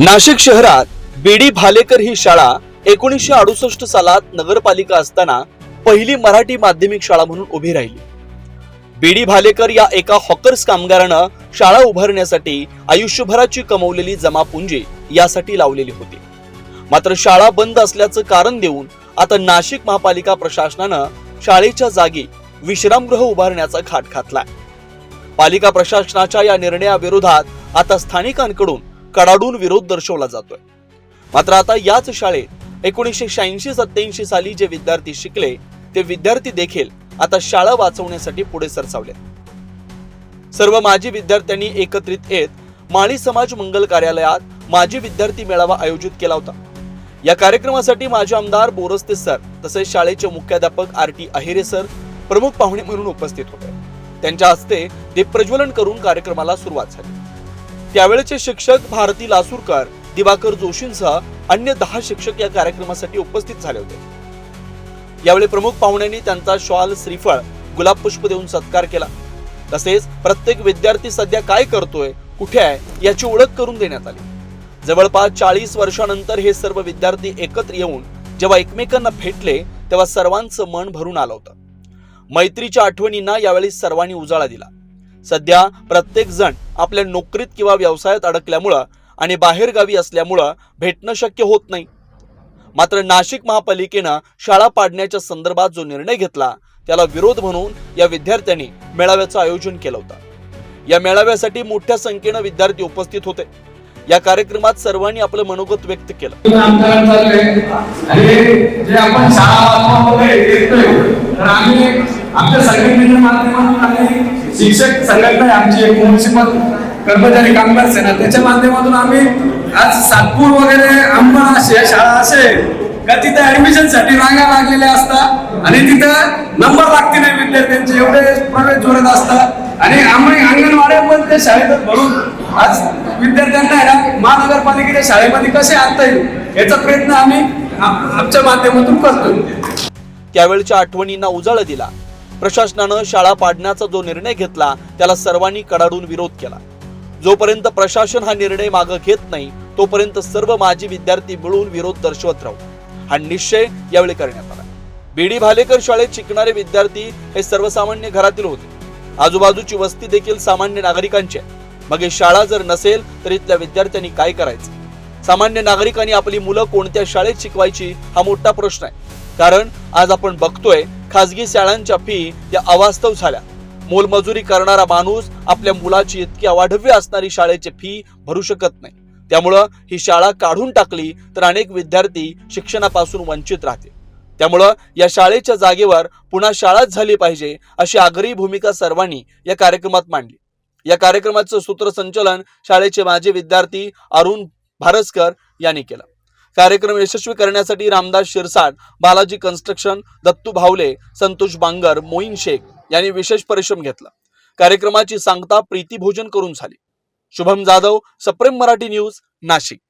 नाशिक शहरात बीडी भालेकर ही शाळा एकोणीसशे अडुसष्ट सालात नगरपालिका असताना पहिली मराठी माध्यमिक शाळा म्हणून उभी राहिली. बीडी भालेकर या एका हॉकर्स कामगारानं शाळा उभारण्यासाठी आयुष्यभराची कमवलेली जमापुंजी यासाठी लावलेली होती. मात्र शाळा बंद असल्याचं कारण देऊन आता नाशिक महापालिका प्रशासनानं शाळेच्या जागी विश्रामगृह उभारण्याचा खाट घातलाय. पालिका प्रशासनाच्या या निर्णयाविरोधात आता स्थानिकांकडून कडाडून विरोध दर्शवला जातोय. मात्र आता याच शाळेत एकोणीसशे शहाऐंशी सत्याऐंशी साली जे विद्यार्थी शिकले ते विद्यार्थी देखील आता शाळा वाचवण्यासाठी पुढे सरसावले सर्व माजी विद्यार्थ्यांनी एकत्रित येत माळी समाज मंगल कार्यालयात माजी विद्यार्थी मेळावा आयोजित केला होता. या कार्यक्रमासाठी माजी आमदार बोरस्ते सर तसेच शाळेचे मुख्याध्यापक आर टी अहिरे सर प्रमुख पाहुणे म्हणून उपस्थित होते. त्यांच्या हस्ते दीपप्रज्वलन करून कार्यक्रमाला सुरुवात झाली. त्यावेळेचे शिक्षक भारती लासूरकर दिवाकर जोशींसह अन्य दहा शिक्षक या कार्यक्रमासाठी उपस्थित झाले होते. यावेळी प्रमुख पाहुण्यांनी त्यांचा शॉल श्रीफळ गुलाब पुष्प देऊन सत्कार केला. तसेच प्रत्येक विद्यार्थी सध्या काय करतोय कुठे आहे याची ओळख करून देण्यात आली. जवळपास चाळीस वर्षानंतर हे सर्व विद्यार्थी एकत्र येऊन जेव्हा एकमेकांना भेटले तेव्हा सर्वांचं मन भरून आलं होतं. मैत्रीच्या आठवणींना यावेळी सर्वांनी उजाळा दिला. सध्या प्रत्येक जण आपल्या नोकरीत किंवा व्यवसायात अडकल्यामुळं आणि बाहेरगावी असल्यामुळं भेटणं शक्य होत नाही. मात्र नाशिक महापालिकेनं शाळा पाडण्याच्या संदर्भात जो निर्णय घेतला त्याला विरोध म्हणून या विद्यार्थ्यांनी मेळाव्याचं आयोजन केलं होतं. या मेळाव्यासाठी मोठ्या संख्येनं विद्यार्थी उपस्थित होते. या कार्यक्रमात सर्वांनी आपलं मनोगत व्यक्त केलं. आहे जे आपण आम्ही आमच्या संघटनेच्या माध्यमातून आणि शिक्षक संघटना आहे आमची एक म्युन्सिपल कर्मचारी कामगार सेना. त्याच्या माध्यमातून आम्ही आज सातपूर वगैरे आंबा असे शाळा असे का तिथे ऍडमिशनसाठी रांगा लागलेल्या असतात. आणि तिथं नंबर लागते नाही विद्यार्थ्यांचे एवढे प्रवेश जोरात असतात. आणि आम्ही अंगणवाड्या पण त्या शाळेत भरून आज विद्यार्थ्यांना ना महानगरपालिकेच्या शाळेमध्ये कसे आणता येईल याचा प्रयत्न आम्ही आमच्या माध्यमातून करतोय. त्यावेळच्या आठवणींना उजाळा दिला. प्रशासनानं शाळा पाडण्याचा जो निर्णय घेतला त्याला सर्वांनी कडाडून विरोध केला. जोपर्यंत प्रशासन हा निर्णय मागे घेत नाही तोपर्यंत सर्व माजी विद्यार्थी मिळून विरोध दर्शवत राहू. हा निश्चय यावेळी करण्यात आला. बीडी भालेकर शाळेत शिकणारे विद्यार्थी हे सर्वसामान्य घरातील होते. आजूबाजूची वस्ती देखील सामान्य नागरिकांची आहे. मग ही शाळा जर नसेल तर इथल्या विद्यार्थ्यांनी काय करायचं? सामान्य नागरिकांनी आपली मुलं कोणत्या शाळेत शिकवायची हा मोठा प्रश्न आहे. कारण आज आपण बघतोय खासगी शाळांच्या फी या अवास्तव झाल्या. मोलमजुरी करणारा माणूस आपल्या मुलाची इतकी अवाढव्य असणारी शाळेची फी भरू शकत नाही. त्यामुळं ही शाळा काढून टाकली तर अनेक विद्यार्थी शिक्षणापासून वंचित राहतील. त्यामुळं या शाळेच्या जागेवर पुन्हा शाळाच झाली पाहिजे अशी आग्रही भूमिका सर्वांनी या कार्यक्रमात मांडली. या कार्यक्रमाचं सूत्रसंचलन शाळेचे माजी विद्यार्थी अरुण भारसकर यांनी केलं. कार्यक्रम यशस्वी करण्यासाठी रामदास शिरसाट बालाजी कन्स्ट्रक्शन दत्तू भावले संतोष बांगर मोईन शेख यांनी विशेष परिश्रम घेतला. कार्यक्रमाची सांगता प्रीती भोजन करून झाली. शुभम जाधव सप्रेम मराठी न्यूज नाशिक.